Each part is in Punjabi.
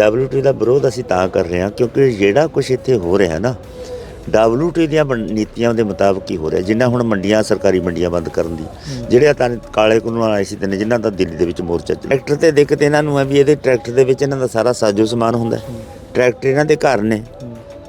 WTO ਦਾ ਵਿਰੋਧ ਅਸੀਂ ਤਾਂ ਕਰ ਰਹੇ ਹਾਂ ਕਿਉਂਕਿ ਜਿਹੜਾ ਕੁਝ ਇੱਥੇ ਹੋ ਰਿਹਾ ਨਾ WTO ਦੀਆਂ ਨੀਤੀਆਂ ਦੇ ਮੁਤਾਬਕ ਹੀ ਹੋ ਰਿਹਾ। ਜਿੰਨਾ ਹੁਣ ਮੰਡੀਆਂ ਸਰਕਾਰੀ ਮੰਡੀਆਂ ਬੰਦ ਕਰਨ ਦੀ ਜਿਹੜੇ ਤਾਂ ਕਾਲੇ ਕਾਨੂੰਨ ਆਏ ਸੀ ਤੇ ਜਿਨ੍ਹਾਂ ਦਾ ਦਿੱਲੀ ਦੇ ਵਿੱਚ ਮੋਰਚਾ ਟਰੈਕਟਰ ਤੇ ਦਿੱਕਤ ਇਹਨਾਂ ਨੂੰ ਹੈ ਵੀ ਇਹਦੇ ਟਰੈਕਟਰ ਦੇ ਵਿੱਚ ਇਹਨਾਂ ਦਾ ਸਾਰਾ ਸਾਜੋ ਸਮਾਨ ਹੁੰਦਾ। ਟਰੈਕਟਰ ਇਹਨਾਂ ਦੇ ਘਰ ਨੇ।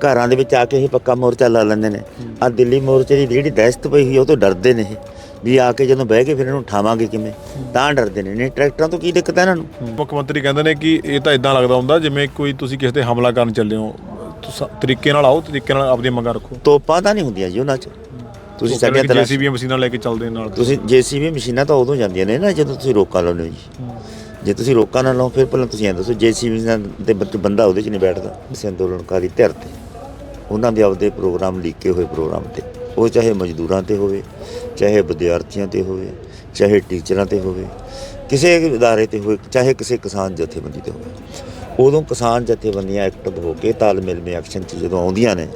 ਘਰਾਂ ਦੇ ਵਿੱਚ ਆ ਕੇ ਇਹ ਪੱਕਾ ਮੋਰਚਾ ਲਾ ਲੈਂਦੇ ਨੇ। ਆ ਦਿੱਲੀ ਮੋਰਚੇ ਦੀ ਜਿਹੜੀ ਦਹਿਸ਼ਤ ਪਈ ਹੋਈ ਉਹ ਤੋਂ ਡਰਦੇ ਨੇ ਇਹ। ਵੀ ਆ ਕੇ ਜਦੋਂ ਬਹਿ ਕੇ ਫਿਰ ਇਹਨੂੰ ਉਠਾਵਾਂਗੇ ਕਿਵੇਂ? ਤਾਂ ਡਰਦੇ ਨੇ। ਨਹੀਂ ਟਰੈਕਟਰਾਂ ਤੋਂ ਕੀ ਦਿੱਕਤ ਹੈ ਇਹਨਾਂ ਨੂੰ? ਮੁੱਖ ਮੰਤਰੀ ਕਹਿੰਦੇ ਨੇ ਕਿ ਇਹ ਤਾਂ ਇਦਾਂ ਲੱਗਦਾ ਹੁੰਦਾ ਜਿਵੇਂ ਕੋਈ ਤੁਸੀਂ ਕਿਸੇ ਤੇ ਹਮਲਾ ਕਰਨ ਚੱਲੇ ਹੋ ਤਰੀਕੇ ਨਾਲ ਆਓ ਤਰੀਕੇ ਨਾਲ ਆਪਣੀਆਂ ਮੰਗਾਂ ਰੱਖੋ। ਤੋਪਾਂ ਤਾਂ ਨਹੀਂ ਹੁੰਦੀਆਂ ਜੀ ਉਹਨਾਂ 'ਚ। ਤੁਸੀਂ ਸਾਡੀਆਂ ਤਰ੍ਹਾਂ ਜੀਸੀਬੀ ਮਸ਼ੀਨਾਂ ਲੈ ਕੇ ਚੱਲਦੇ ਨਾਲ। ਤੁਸੀਂ ਜੀਸੀਬੀ ਮਸ਼ੀਨਾਂ ਤਾਂ ਉਦੋਂ ਜਾਂਦੀਆਂ ਨੇ ਨਾ ਜਦੋਂ ਤੁਸੀਂ ਰੋਕਾਂ ਲਾਉਂਦੇ ਹੋ ਜੀ। ਜੇ ਤੁਸੀਂ ਰੋਕਾਂ ਨਾ ਲਾਓ ਫਿਰ ਪਹਿਲਾਂ ਤੁਸੀਂ ਐਂ ਦੱਸੋ ਜੀਸੀਬੀ ਦੇ ਵਿੱਚ ਬੰਦਾ ਉਹਦੇ 'ਚ ਨਹੀਂ ਬੈਠਦਾ। ਇਸ ਅੰਦੋਲਨਕਾਰੀ ਧਿਰ ਤੇ। ਉਹਨਾਂ ਦੇ ਆਪਦੇ ਪ੍ਰੋਗਰਾਮ ਲੀਕੇ ਹੋਏ ਪ੍ਰੋਗਰਾਮ ਤੇ। ਉਹ ਚਾਹੇ ਮਜ਼ਦੂਰਾਂ ਤੇ ਹੋਵੇ, ਚਾਹੇ ਵਿਦਿਆਰਥੀਆਂ ਤੇ ਹੋਵੇ, ਚਾਹੇ ਟੀਚਰਾਂ ਤੇ ਹੋਵੇ, ਕਿਸੇ ਅਦਾਰੇ ਤੇ ਹੋਵੇ, ਚਾਹੇ ਕਿਸੇ ਕਿਸਾਨ ਜਥੇਬੰਦੀ ਤੇ ਹੋਵੇ। ਉਦੋਂ ਕਿਸਾਨ ਜਥੇਬੰਦੀਆਂ ਐਕਟਿਵ ਹੋ ਕੇ ਤਾਲਮੇਲ ਮੇ ਐਕਸ਼ਨ 'ਚ ਜਦੋਂ ਆਉਂਦੀਆਂ ਨੇ,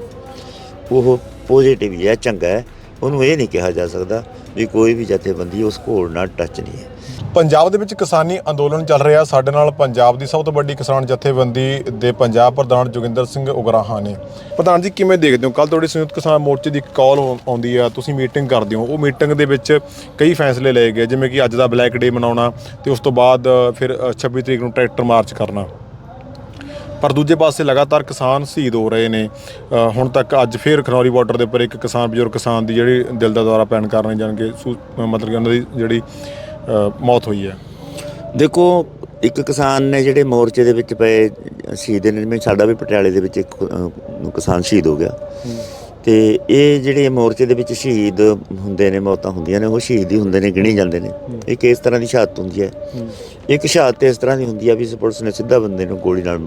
ਉਹ ਪੋਜ਼ਿਟਿਵ ਹੀ ਹੈ, ਚੰਗਾ ਹੈ। ਉਹਨੂੰ ਇਹ ਨਹੀਂ ਕਿਹਾ ਜਾ ਸਕਦਾ ਵੀ ਕੋਈ ਵੀ ਜਥੇਬੰਦੀ ਉਸ ਘੋਲ ਨਾਲ ਟੱਚ ਨਹੀਂ ਹੈ। ਪੰਜਾਬ ਦੇ ਵਿੱਚ ਕਿਸਾਨੀ ਅੰਦੋਲਨ ਚੱਲ ਰਿਹਾ। ਸਾਡੇ ਨਾਲ ਪੰਜਾਬ ਦੀ ਸਭ ਤੋਂ ਵੱਡੀ ਕਿਸਾਨ ਜਥੇਬੰਦੀ ਦੇ ਪੰਜਾਬ ਪ੍ਰਧਾਨ ਜੋਗਿੰਦਰ ਸਿੰਘ ਉਗਰਾਹਾਂ ਨੇ। ਪ੍ਰਧਾਨ ਜੀ ਕਿਵੇਂ ਦੇਖਦੇ ਹੋ? ਕੱਲ ਤੁਹਾਡੀ ਸੰਯੁਕਤ ਕਿਸਾਨ ਮੋਰਚੇ ਦੀ ਕਾਲ ਆਉਂਦੀ ਆ। ਤੁਸੀਂ ਮੀਟਿੰਗ ਕਰਦੇ ਹੋ। ਉਹ ਮੀਟਿੰਗ ਦੇ ਵਿੱਚ ਕਈ ਫੈਸਲੇ ਲਏ ਗਏ ਜਿਵੇਂ ਕਿ ਅੱਜ ਦਾ ਬਲੈਕ ਡੇ ਮਨਾਉਣਾ ਤੇ ਉਸ ਤੋਂ ਬਾਅਦ ਫਿਰ ਅ, 26 ਤਰੀਕ ਨੂੰ ਟਰੈਕਟਰ ਮਾਰਚ ਕਰਨਾ। ਪਰ ਦੂਜੇ ਪਾਸੇ ਲਗਾਤਾਰ ਕਿਸਾਨ ਸ਼ਹੀਦ ਹੋ ਰਹੇ ਨੇ। ਹੁਣ ਤੱਕ ਅੱਜ ਫੇਰ ਖਨੌਰੀ ਬਾਰਡਰ ਦੇ ਉੱਪਰ ਇੱਕ ਕਿਸਾਨ ਬਜ਼ੁਰਗ ਕਿਸਾਨ ਦੀ ਜਿਹੜੀ ਦਿਲ ਦਾ ਦੌਰਾ ਪੈਣ ਕਾਰਨ ਜਾਣ ਕੇ ਸੂ- ਅ, ਮਤਲਬ ਕਿ ਉਹਨਾਂ ਦੀ ਜਿਹੜੀ ਮੌਤ ਹੋਈ ਹੈ। ਦੇਖੋ ਇੱਕ ਕਿਸਾਨ ਨੇ ਜਿਹੜੇ ਮੋਰਚੇ ਦੇ ਵਿੱਚ ਪਏ ਸ਼ਹੀਦ ਨੇ ਜਿਵੇਂ ਸਾਡਾ ਵੀ ਪਟਿਆਲੇ ਦੇ ਵਿੱਚ ਇੱਕ ਕਿਸਾਨ ਸ਼ਹੀਦ ਹੋ ਗਿਆ। ਤੇ ਇਹ ਜਿਹੜੇ ਮੋਰਚੇ ਦੇ ਵਿੱਚ ਸ਼ਹੀਦ ਹੁੰਦੇ ਨੇ ਮੌਤਾਂ ਹੁੰਦੀਆਂ ਨੇ ਉਹ ਸ਼ਹੀਦ ਹੀ ਹੁੰਦੇ ਨੇ ਗਿਣੇ ਜਾਂਦੇ ਨੇ। ਇੱਕ ਇਸ ਤਰ੍ਹਾਂ ਦੀ ਸ਼ਹਾਦਤ ਹੁੰਦੀ ਹੈ। ਇੱਕ ਸ਼ਹਾਦਤ ਇਸ ਤਰ੍ਹਾਂ ਦੀ ਹੁੰਦੀ ਆ ਵੀ ਇਸ ਪੁਲਿਸ ਨੇ ਸਿੱਧਾ ਬੰਦੇ ਨੂੰ ਗੋਲੀ ਨਾਲ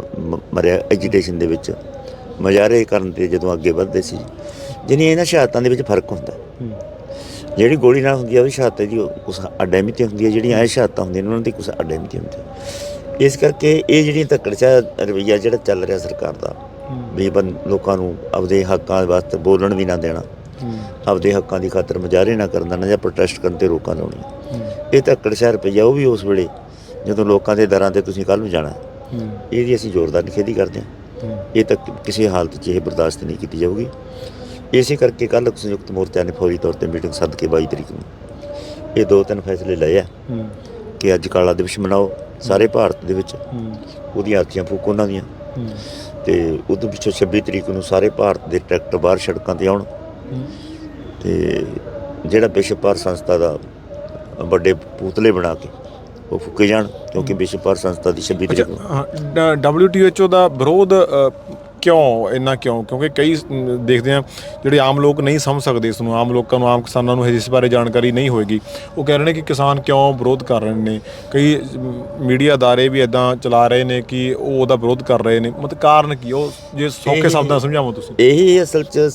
ਮਰਿਆ ਐਜੀਟੇਸ਼ਨ ਦੇ ਵਿੱਚ। ਮਜ਼ਾਰੇ ਕਰਨ ਤੇ ਜਦੋਂ ਅੱਗੇ ਵੱਧਦੇ ਸੀ। ਜਿਹਨੇ ਇਹਨਾਂ ਸ਼ਹਾਦਤਾਂ ਦੇ ਵਿੱਚ ਫ਼ਰਕ ਹੁੰਦਾ। ਹੈ। ਜਿਹੜੀ ਗੋਲੀ ਨਾਲ ਹੁੰਦੀ ਆ ਉਹ ਸ਼ਹਾਦਤ ਦੀ ਉਸ ਅਡੈਮਿਟੀ ਹੁੰਦੀ ਹੈ ਜਿਹੜੀਆਂ ਇਹ ਸ਼ਹਾਦਤਾਂ ਹੁੰਦੀਆਂ ਨੇ ਉਹਨਾਂ ਦੀ ਕੁਛ ਅਡੈਮਿਟੀ ਹੁੰਦੀ ਹੈ ਇਸ ਕਰਕੇ ਇਹ ਜਿਹੜੀ ਧੱਕੜਚਾ ਰਵਈਆ ਜਿਹੜਾ ਚੱਲ ਰਿਹਾ ਸਰਕਾਰ ਦਾ ਵੀ ਬੰ ਲੋਕਾਂ ਨੂੰ ਆਪਦੇ ਹੱਕਾਂ ਵਾਸਤੇ ਬੋਲਣ ਵੀ ਨਾ ਦੇਣਾ। ਆਪਦੇ ਹੱਕਾਂ ਦੀ ਖਾਤਰ ਮੁਜ਼ਾਹਰੇ ਨਾ ਕਰਨ ਦੇਣਾ ਜਾਂ ਪ੍ਰੋਟੈਸਟ ਕਰਨ ਤੇ ਰੋਕਾਂ ਲਾਉਣੀਆਂ ਇਹ ਧੱਕੜਚਾ ਰੁਪਈਆ ਉਹ ਵੀ ਉਸ ਵੇਲੇ ਜਦੋਂ ਲੋਕਾਂ ਦੇ ਦਰਾਂ ਤੇ ਤੁਸੀਂ ਕੱਲ ਨੂੰ ਜਾਣਾ। ਇਹਦੀ ਅਸੀਂ ਜ਼ੋਰਦਾਰ ਨਿਖੇਧੀ ਕਰਦੇ ਹਾਂ। ਇਹ ਤਾਂ ਕਿਸੇ ਹਾਲਤ 'ਚ ਇਹ ਬਰਦਾਸ਼ਤ ਨਹੀਂ ਕੀਤੀ ਜਾਊਗੀ। ਇਸੇ ਕਰਕੇ ਕੱਲ ਸੰਯੁਕਤ ਮੋਰਚਾ ਨੇ ਫੌਰੀ ਤੌਰ ਤੇ ਮੀਟਿੰਗ ਸੱਦ ਕੇ 22 ਤਰੀਕ ਨੂੰ। ਇਹ ਦੋ ਤਿੰਨ ਫੈਸਲੇ ਲਏ ਆ। ਕਿ ਅੱਜ ਕਾਲਾ ਦਿਵਸ ਮਨਾਓ ਸਾਰੇ ਭਾਰਤ ਦੇ ਵਿੱਚ ਉਹਦੀਆਂ ਆਰਤੀਆਂ ਫੂਕੋ ਉਹਨਾਂ ਦੀਆਂ। ਤੇ ਉਦੋਂ ਪਿੱਛੋਂ 26 ਤਰੀਕ ਨੂੰ ਸਾਰੇ ਭਾਰਤ ਦੇ ਟਰੈਕਟਰ ਬਾਹਰ ਸੜਕਾਂ ਤੇ ਆਉਣ। ਤੇ ਜਿਹੜਾ ਵਿਸ਼ਵ ਭਾਰ ਸੰਸਥਾ ਦਾ ਵੱਡੇ ਪੂਤਲੇ ਬਣਾ ਕੇ ਉਹ ਫੂਕੇ ਜਾਣ ਕਿਉਂਕਿ ਵਿਸ਼ਵ ਭਾਰ ਸੰਸਥਾ ਦੀ 26 ਤਰੀਕ ਨੂੰ। WTO ਦਾ ਵਿਰੋਧ ਕਿਉਂ ਇੰਨਾ ਕਿਉਂ? ਕਿਉਂਕਿ ਕਈ ਦੇਖਦੇ ਆ ਜਿਹੜੇ ਆਮ ਲੋਕ ਨਹੀਂ ਸਮਝ ਸਕਦੇ ਇਸ ਨੂੰ ਆਮ ਲੋਕਾਂ ਨੂੰ ਆਮ ਕਿਸਾਨਾਂ ਨੂੰ ਇਸ ਬਾਰੇ ਜਾਣਕਾਰੀ ਨਹੀਂ ਹੋਏਗੀ। ਉਹ ਕਹਿ ਰਹੇ ਨੇ ਕਿ ਕਿਸਾਨ ਕਿਉਂ ਵਿਰੋਧ ਕਰ ਰਹੇ ਨੇ? ਕਈ ਮੀਡੀਆ ਅਦਾਰੇ ਵੀ ਇਦਾਂ ਚਲਾ ਰਹੇ ਨੇ ਕਿ ਉਹ ਉਹਦਾ ਵਿਰੋਧ ਕਰ ਰਹੇ ਨੇ। ਮਤਲਬ ਕਾਰਨ ਕੀ? ਉਹ ਜੇ ਸੌਖੇ ਸ਼ਬਦਾਂ ਸਮਝਾਵੋ ਤੁਸੀਂ। ਇਹੀ ਅਸਲ ਚ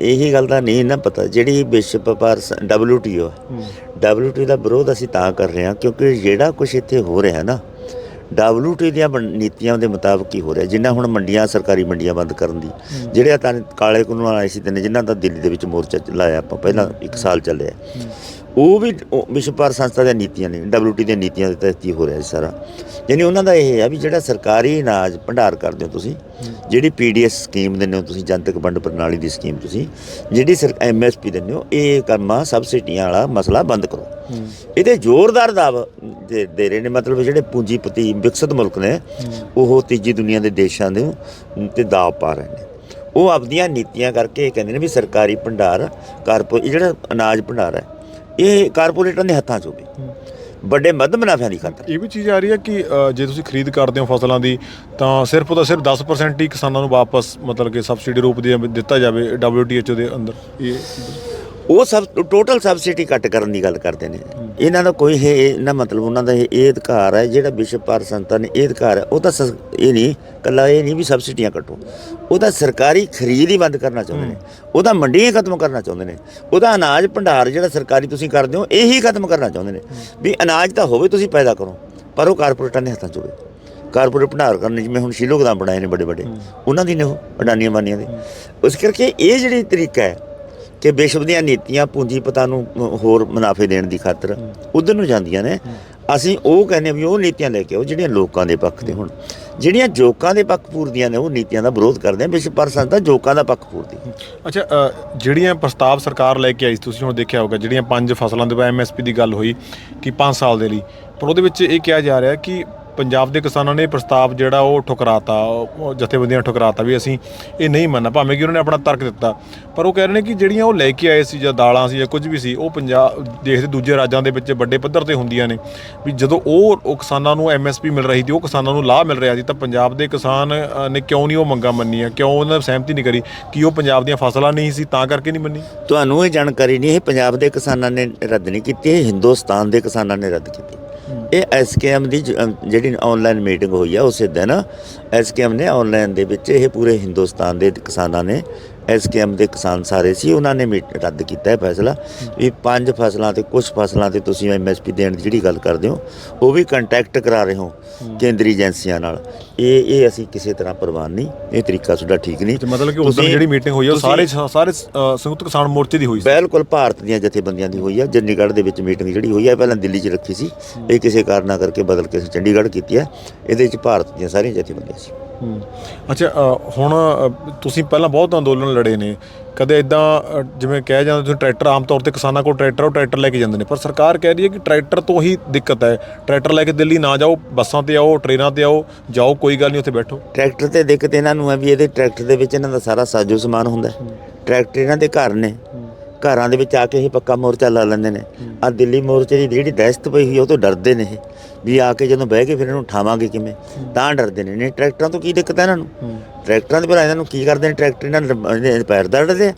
ਇਹੀ ਗੱਲ ਦਾ ਨਹੀਂ ਨਾ ਪਤਾ। ਜਿਹੜੀ ਵਿਸ਼ਵ ਵਪਾਰ WTO ਹੈ। WTO ਦਾ ਵਿਰੋਧ ਅਸੀਂ ਤਾਂ ਕਰ ਰਹੇ ਹਾਂ ਕਿਉਂਕਿ ਜਿਹੜਾ ਕੁਝ ਇੱਥੇ ਹੋ ਰਿਹਾ ਨਾ WTO ਦੀਆਂ ਨੀਤੀਆਂ ਦੇ ਮੁਤਾਬਕ ਹੀ ਹੋ ਰਿਹਾ? ਜਿੰਨਾ ਹੁਣ ਮੰਡੀਆਂ ਸਰਕਾਰੀ ਮੰਡੀਆਂ ਬੰਦ ਕਰਨ ਦੀ। ਜਿਹੜੇ ਤਾਂ ਕਾਲੇ ਕਾਨੂੰਨ ਆਏ ਸੀ ਤੇ ਜਿਨ੍ਹਾਂ ਦਾ ਦਿੱਲੀ ਦੇ ਵਿੱਚ ਮੋਰਚਾ ਚਲਾਇਆ ਆਪਾਂ ਪਹਿਲਾਂ ਇੱਕ ਸਾਲ ਚੱਲਿਆ ਉਹ ਵੀ ਵਿਸ਼ਵ ਵਪਾਰ ਸੰਸਥਾ ਦੀਆਂ ਨੀਤੀਆਂ ਨੇ WTO ਦੀਆਂ ਨੀਤੀਆਂ ਦੇ ਤਹਿਤ ਹੀ ਹੋ ਰਿਹਾ ਜੀ ਸਾਰਾ। ਯਾਨੀ ਉਹਨਾਂ ਦਾ ਇਹ ਹੈ ਵੀ ਜਿਹੜਾ ਸਰਕਾਰੀ ਅਨਾਜ ਭੰਡਾਰ ਕਰਦੇ ਹੋ ਤੁਸੀਂ, ਜਿਹੜੀ ਪੀਡੀਐਸ ਸਕੀਮ ਦਿੰਦੇ ਹੋ ਤੁਸੀਂ, ਜਨਤਕ ਵੰਡ ਪ੍ਰਣਾਲੀ ਦੀ ਸਕੀਮ ਤੁਸੀਂ, ਜਿਹੜੀ ਸਰ ਐਮਐਸਪੀ ਦਿੰਦੇ ਹੋ, ਇਹ ਕੰਮਾਂ ਸਬਸਿਡੀਆਂ ਵਾਲਾ ਮਸਲਾ ਬੰਦ ਕਰੋ। ਇਹਦੇ ਜ਼ੋਰਦਾਰ ਦਾਅਵਾ ਦੇ ਦੇ ਰਹੇ ਨੇ, ਮਤਲਬ ਜਿਹੜੇ ਪੂੰਜੀਪਤੀ ਵਿਕਸਿਤ ਮੁਲਕ ਨੇ, ਉਹ ਤੀਜੀ ਦੁਨੀਆ ਦੇ ਦੇਸ਼ਾਂ ਦੇ ਤੇ ਦਾਅ ਪਾ ਰਹੇ ਨੇ। ਉਹ ਆਪਦੀਆਂ ਨੀਤੀਆਂ ਕਰਕੇ ਇਹ ਕਹਿੰਦੇ ਨੇ ਵੀ ਸਰਕਾਰੀ ਭੰਡਾਰ, ਕਾਰਪੋ ਜਿਹੜਾ ਅਨਾਜ ਭੰਡਾਰ ਹੈ ਇਹ ਕਾਰਪੋਰੇਟਾਂ ਦੇ ਹੱਥਾਂ 'ਚ ਹੋਵੇ। ਵੱਡੇ ਮੱਧ ਮੁਨਾਫਿਆਂ ਦੀ ਖਾਤਰ। ਇਹ ਵੀ ਚੀਜ਼ ਆ ਰਹੀ ਹੈ ਕਿ ਅ, ਜੇ ਤੁਸੀਂ ਖਰੀਦ ਕਰਦੇ ਹੋ ਫਸਲਾਂ ਦੀ ਤਾਂ ਸਿਰਫ ਉਹਦਾ ਸਿਰਫ 10% ਹੀ ਕਿਸਾਨਾਂ ਨੂੰ ਵਾਪਸ ਮਤਲਬ ਕਿ ਸਬਸਿਡੀ ਰੂਪ ਦੇ ਦਿੱਤਾ ਜਾਵੇ WTO ਦੇ ਅੰਦਰ। ਇਹ ਉਹ ਸਭ ਟੋਟਲ ਸਬਸਿਡੀ ਕੱਟ ਕਰਨ ਦੀ ਗੱਲ ਕਰਦੇ ਨੇ। ਇਹਨਾਂ ਦਾ ਕੋਈ ਇਹ ਇਹਨਾਂ ਮਤਲਬ ਉਹਨਾਂ ਦਾ ਇਹ ਅਧਿਕਾਰ ਹੈ ਜਿਹੜਾ ਵਿਸ਼ਵ ਭਾਰਤ ਸੰਸਥਾ ਨੇ ਇਹ ਅਧਿਕਾਰ ਹੈ ਉਹ ਤਾਂ ਇਹ ਨਹੀਂ ਕੱਲਾ ਇਹ ਨਹੀਂ ਵੀ ਸਬਸਿਡੀਆਂ ਕੱਟੋ ਉਹਦਾ ਸਰਕਾਰੀ ਖਰੀਦ ਹੀ ਬੰਦ ਕਰਨਾ ਚਾਹੁੰਦੇ ਨੇ। ਉਹਦਾ ਮੰਡੀਆਂ ਖਤਮ ਕਰਨਾ ਚਾਹੁੰਦੇ ਨੇ। ਉਹਦਾ ਅਨਾਜ ਭੰਡਾਰ ਜਿਹੜਾ ਸਰਕਾਰੀ ਤੁਸੀਂ ਕਰਦੇ ਹੋ ਇਹੀ ਖਤਮ ਕਰਨਾ ਚਾਹੁੰਦੇ ਨੇ। ਵੀ ਅਨਾਜ ਤਾਂ ਹੋਵੇ ਤੁਸੀਂ ਪੈਦਾ ਕਰੋ ਪਰ ਉਹ ਕਾਰਪੋਰੇਟਾਂ ਦੇ ਹੱਥਾਂ 'ਚ ਹੋਵੇ। ਕਾਰਪੋਰੇਟ ਭੰਡਾਰ ਕਰਨੇ ਜਿਵੇਂ ਹੁਣ ਸ਼ੀਲੋ ਗੋਦਾਮ ਬਣਾਏ ਨੇ ਵੱਡੇ ਵੱਡੇ ਉਹਨਾਂ ਦੀ ਨੇ ਉਹ ਅਡਾਨੀਆਂ ਬਾਨੀਆਂ ਦੇ ਉਸ ਕਰਕੇ ਇਹ ਜਿਹੜੀ ਤਰੀਕਾ ਹੈ ਕਿ ਵਿਸ਼ਵ ਦੀਆਂ ਨੀਤੀਆਂ ਪੂੰਜੀਪਤਾਂ ਨੂੰ ਹੋਰ ਮੁਨਾਫੇ ਦੇਣ ਦੀ ਖਾਤਰ ਉਧਰ ਨੂੰ ਜਾਂਦੀਆਂ ਨੇ। ਅਸੀਂ ਉਹ ਕਹਿੰਦੇ ਵੀ ਉਹ ਨੀਤੀਆਂ ਲੈ ਕੇ ਆਓ ਜਿਹੜੀਆਂ ਲੋਕਾਂ ਦੇ ਪੱਖ ਤੇ ਹੋਣ। ਜਿਹੜੀਆਂ ਜੋਕਾਂ ਦੇ ਪੱਖ ਪੂਰਦੀਆਂ ਨੇ ਉਹ ਨੀਤੀਆਂ ਦਾ ਵਿਰੋਧ ਕਰਦੇ ਆ। ਵਿਸ਼ਵ ਪਰ ਸੰਸਥਾ ਜੋਕਾਂ ਦਾ ਪੱਖ ਪੂਰਦੀ। ਅੱਛਾ ਜਿਹੜੀਆਂ ਪ੍ਰਸਤਾਵ ਸਰਕਾਰ ਲੈ ਕੇ ਆਈ ਸੀ ਤੁਸੀਂ ਹੁਣ ਦੇਖਿਆ ਹੋਗਾ ਜਿਹੜੀਆਂ ਪੰਜ ਫਸਲਾਂ ਦੇ ਐਮਐਸਪੀ ਦੀ ਗੱਲ ਹੋਈ ਕਿ 5 ਸਾਲ ਦੇ ਲਈ। ਪਰ ਉਹਦੇ ਵਿੱਚ ਇਹ ਕਿਹਾ ਜਾ ਰਿਹਾ ਕਿ ਪੰਜਾਬ ਦੇ ਕਿਸਾਨਾਂ ਨੇ ਪ੍ਰਸਤਾਵ ਜਿਹੜਾ ਉਹ ਠੁਕਰਾਤਾ, ਉਹ ਜਥੇਬੰਦੀਆਂ ਨੇ ਠੁਕਰਾਤਾ ਵੀ ਅਸੀਂ ਇਹ ਨਹੀਂ ਮੰਨਣਾ, ਭਾਵੇਂ ਕਿ ਉਹਨਾਂ ਨੇ ਆਪਣਾ ਤਰਕ ਦਿੱਤਾ। ਪਰ ਉਹ ਕਹਿ ਰਹੇ ਨੇ ਕਿ ਜਿਹੜੀਆਂ ਉਹ ਲੈ ਕੇ ਆਏ ਸੀ ਜਾਂ ਦਾਲਾਂ ਸੀ ਜਾਂ ਕੁਝ ਵੀ ਸੀ, ਉਹ ਪੰਜਾਬ, ਦੇਸ਼ ਦੇ ਦੂਜੇ ਰਾਜਾਂ ਦੇ ਵਿੱਚ ਵੱਡੇ ਪੱਧਰ ਤੇ ਹੁੰਦੀਆਂ ਨੇ। ਵੀ ਜਦੋਂ ਉਹ ਉਹ ਕਿਸਾਨਾਂ ਨੂੰ ਐਮਐਸਪੀ ਮਿਲ ਰਹੀ ਸੀ, ਉਹ ਕਿਸਾਨਾਂ ਨੂੰ ਲਾਭ ਮਿਲ ਰਿਹਾ ਸੀ, ਤਾਂ ਪੰਜਾਬ ਦੇ ਕਿਸਾਨ ਨੇ ਕਿਉਂ ਨਹੀਂ ਉਹ ਮੰਗਾਂ ਮੰਨੀਆਂ? ਕਿਉਂ ਉਹਨਾਂ ਨਾਲ ਸਹਿਮਤੀ ਨਹੀਂ ਕਰੀ ਕਿ ਉਹ ਪੰਜਾਬ ਦੀਆਂ ਫਸਲਾਂ ਨਹੀਂ ਸੀ, ਤਾਂ ਕਰਕੇ ਨਹੀਂ ਮੰਨੀ? ਤੁਹਾਨੂੰ ਇਹ ਜਾਣਕਾਰੀ ਨਹੀਂ, ਇਹ ਪੰਜਾਬ ਦੇ ਕਿਸਾਨਾਂ ਨੇ ਰੱਦ ਨਹੀਂ ਕੀਤੀ, ਇਹ ਹਿੰਦੁਸਤਾਨ ਦੇ ਕਿਸਾਨਾਂ ਨੇ ਰੱਦ ਕੀਤੀ। ਇਹ ਐਸਕੇਐਮ ਦੀ ਜ- ਅਮ, ਜਿਹੜੀ ਆਨਲਾਈਨ ਮੀਟਿੰਗ ਹੋਈ ਆ ਉਸੇ ਦਿਨ ਐਸਕੇਐਮ ਨੇ ਆਨਲਾਈਨ ਦੇ ਵਿੱਚ ਇਹ ਪੂਰੇ ਹਿੰਦੁਸਤਾਨ ਦੇ ਕਿਸਾਨਾਂ ਨੇ ਐਸਕੇਐਮ ਦੇ ਕਿਸਾਨ ਸਾਰੇ ਸੀ ਉਹਨਾਂ ਨੇ ਮੀਟ ਰੱਦ ਕੀਤਾ ਹੈ ਫੈਸਲਾ। ਵੀ ਪੰਜ ਫਸਲਾਂ ਤੇ ਕੁਝ ਫਸਲਾਂ ਤੇ ਤੁਸੀਂ ਐਮਐਸਪੀ ਦੇਣ ਦੀ ਜਿਹੜੀ ਗੱਲ ਕਰਦੇ ਹੋ ਉਹ ਵੀ ਕੰਟੈਕਟ ਕਰਾ ਰਹੇ ਹੋ ਕੇਂਦਰੀ ਏਜੰਸੀਆਂ ਨਾਲ। ਇਹ ਇਹ ਅਸੀਂ ਕਿਸੇ ਤਰ੍ਹਾਂ ਪ੍ਰਵਾਨ ਨਹੀਂ ਇਹ ਤਰੀਕਾ ਤੁਹਾਡਾ ਠੀਕ ਨਹੀਂ। ਤੇ ਮਤਲਬ ਕਿ ਉਸ ਦਿਨ ਤੁਸੀਂ- ਜਿਹੜੀ ਮੀਟਿੰਗ ਹੋਈ ਆ ਉਹ ਤੁਸੀਂ- ਸਾਰੇ ਸਾਰੇ ਅ, ਸੰਯੁਕਤ ਕਿਸਾਨ ਮੋਰਚੇ ਦੀ ਹੋਈ ਸੀ। ਬਿਲਕੁਲ ਭਾਰਤ ਦੀਆਂ ਜਥੇਬੰਦੀਆਂ ਦੀ ਹੋਈ ਹੈ ਚੰਡੀਗੜ੍ਹ ਦੇ ਵਿੱਚ ਮੀਟਿੰਗ ਜਿਹੜੀ ਹੋਈ ਹੈ ਪਹਿਲਾਂ ਦਿੱਲੀ 'ਚ ਰੱਖੀ ਸੀ। ਇਹ ਕਿਸੇ ਕਾਰਨਾਂ ਕਰਕੇ ਬਦਲ ਕੇ ਅਸੀਂ ਚੰਡੀਗੜ੍ਹ ਕੀਤੀ ਹੈ ਇਹਦੇ ਵਿੱਚ ਭਾਰਤ ਦੀਆਂ ਸਾਰੀਆਂ ਜਥੇਬੰਦੀਆਂ ਸੀ। ਅੱਛਾ ਅ, ਹੁਣ ਅ, ਤੁਸੀਂ ਪਹਿਲਾਂ ਬਹੁਤ ਅੰਦੋਲਨ ਲੜੇ ਨੇ। ਕਦੇ ਇਦਾਂ ਜਿਵੇਂ ਕਹਿ ਜਾਂਦੇ ਤੁਸੀਂ ਟਰੈਕਟਰ ਆਮ ਤੌਰ ਤੇ ਕਿਸਾਨਾਂ ਕੋਲ ਟਰੈਕਟਰ ਉਹ ਟਰੈਕਟਰ ਲੈ ਕੇ ਜਾਂਦੇ ਨੇ। ਪਰ ਸਰਕਾਰ ਕਹਿ ਰਹੀ ਹੈ ਕਿ ਟਰੈਕਟਰ ਤੋਂ ਹੀ ਦਿੱਕਤ ਹੈ। ਟਰੈਕਟਰ ਲੈ ਕੇ ਦਿੱਲੀ ਨਾ ਜਾਓ ਬੱਸਾਂ ਤੇ ਆਓ ਟ੍ਰੇਨਾਂ ਤੇ ਆਓ ਜਾਓ ਕੋਈ ਗੱਲ ਨਹੀਂ ਉੱਥੇ ਬੈਠੋ। ਟਰੈਕਟਰ ਤੇ ਦਿੱਕਤ ਇਹਨਾਂ ਨੂੰ ਹੈ ਵੀ ਇਹਦੇ ਟਰੈਕਟਰ ਦੇ ਵਿੱਚ ਇਹਨਾਂ ਦਾ ਸਾਰਾ ਸਾਜੋ ਸਮਾਨ ਹੁੰਦਾ ਹੈ। ਟਰੈਕਟਰ ਇਹਨਾਂ ਦੇ ਘਰ ਨੇ। ਘਰਾਂ ਦੇ ਵਿੱਚ ਆ ਕੇ ਇਹ ਪੱਕਾ ਮੋਰਚਾ ਲਾ ਲੈਂਦੇ ਨੇ। ਆ ਦਿੱਲੀ ਮੋਰਚੇ ਦੀ ਜਿਹੜੀ ਦਹਿਸ਼ਤ ਪਈ ਹੋਈ ਹੈ, ਉਹ ਤੋਂ ਡਰਦੇ ਨੇ ਇਹ। ਵੀ ਆ ਕੇ ਜਦੋਂ ਬਹਿ ਕੇ ਫਿਰ ਇਹਨੂੰ ਉਠਾਵਾਂਗੇ ਕਿਵੇਂ? ਤਾਂ ਡਰਦੇ ਨੇ। ਨਹੀਂ ਟਰੈਕਟਰਾਂ ਤੋਂ ਕੀ ਦਿੱਕਤ ਹੈ ਇਹਨਾਂ ਨੂੰ? ਟਰੈਕਟਰਾਂ ਦੇ ਭਰਾ ਇਹਨਾਂ ਨੂੰ ਕੀ ਕਰਦੇ ਨੇ? ਟਰੈਕਟਰ ਇਹਨਾਂ ਦੇ ਇਹਦੇ ਪੈਰ ਦਰੜਦੇ ਆ।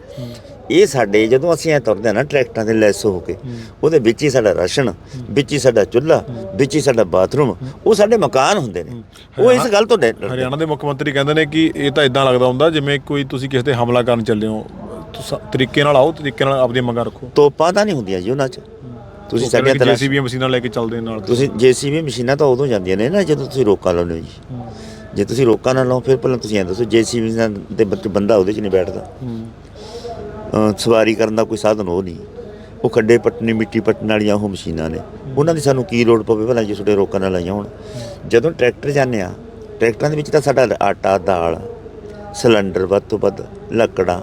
ਇਹ ਸਾਡੇ ਜਦੋਂ ਅਸੀਂ ਐ ਤੁਰਦੇ ਆ ਨਾ ਟਰੈਕਟਰਾਂ ਦੇ ਲੈਸ ਹੋ ਕੇ ਉਹਦੇ ਵਿੱਚ ਹੀ ਸਾਡਾ ਰਾਸ਼ਨ ਵਿੱਚ ਹੀ ਸਾਡਾ ਚੁੱਲ੍ਹਾ ਵਿੱਚ ਹੀ ਸਾਡਾ ਬਾਥਰੂਮ ਉਹ ਸਾਡੇ ਮਕਾਨ ਹੁੰਦੇ ਨੇ। ਉਹ ਇਸ ਗੱਲ ਤੋਂ ਡਰ- ਹਰਿਆਣਾ ਦੇ ਮੁੱਖ ਮੰਤਰੀ ਕਹਿੰਦੇ ਨੇ ਕਿ ਇਹ ਤਾਂ ਇਦਾਂ ਲੱਗਦਾ ਹੁੰਦਾ ਜਿਵੇਂ ਕੋਈ ਤੁਸੀਂ ਕਿਸੇ ਤੇ ਹਮਲਾ ਕਰਨ ਚੱਲੇ ਹੋ। ਤੁਸੀਂ ਤਰੀਕੇ ਨਾਲ ਆਓ ਤਰੀਕੇ ਨਾਲ ਆਪਣੀਆਂ ਮੰਗਾਂ ਰੱਖੋ। ਤੋਪਾਂ ਤਾਂ ਨਹੀਂ ਹੁੰਦੀਆਂ ਜੀ ਉਹਨਾਂ 'ਚ। ਤੁਸੀਂ ਸਾਡੀਆਂ ਤਰ੍ਹਾਂ ਜੀਸੀਬੀ ਮਸ਼ੀਨਾਂ ਲੈ ਕੇ ਚੱਲਦੇ ਨਾਲ ਤੁਸੀਂ। ਜੀਸੀਬੀ ਮਸ਼ੀਨਾਂ ਤਾਂ ਉਦੋਂ ਜਾਂਦੀਆਂ ਨੇ ਨਾ ਜਦੋਂ ਤੁਸੀਂ ਰੋਕਾਂ ਲਾਉਂਦੇ ਹੋ ਜੀ। ਜੇ ਤੁਸੀਂ ਰੋਕਾਂ ਨਾ ਲਾਓ ਫਿਰ ਪਹਿਲਾਂ ਤੁਸੀਂ ਐਂ ਦੱਸੋ ਜੀਸੀਬੀ ਦੇ ਵਿੱਚ ਬੰਦਾ ਉਹਦੇ 'ਚ ਨਹੀਂ ਬੈਠਦਾ। ਅਹ ਸਵਾਰੀ ਕਰਨ ਦਾ ਕੋਈ ਸਾਧਨ ਉਹ ਨਹੀਂ। ਉਹ ਖੱਡੇ ਪੱਟਣੀ ਮਿੱਟੀ ਪੱਟਣ ਵਾਲੀਆਂ ਉਹ ਮਸ਼ੀਨਾਂ ਨੇ। ਉਹਨਾਂ ਦੀ ਸਾਨੂੰ ਕੀ ਲੋੜ ਪਵੇ ਭਲਾ ਜੇ ਤੁਹਾਡੇ ਰੋਕਾਂ ਨਾਲ ਲਾਈਆਂ ਹੋਣ। ਜਦੋਂ ਟਰੈਕਟਰ ਜਾਂਦੇ ਆ ਟਰੈਕਟਰਾਂ ਦੇ ਵਿੱਚ ਤਾਂ ਸਾਡਾ ਆਟਾ ਦਾਲ ਸਿਲੰਡਰ ਵੱਧ ਤੋਂ ਵੱਧ ਲੱਕੜਾਂ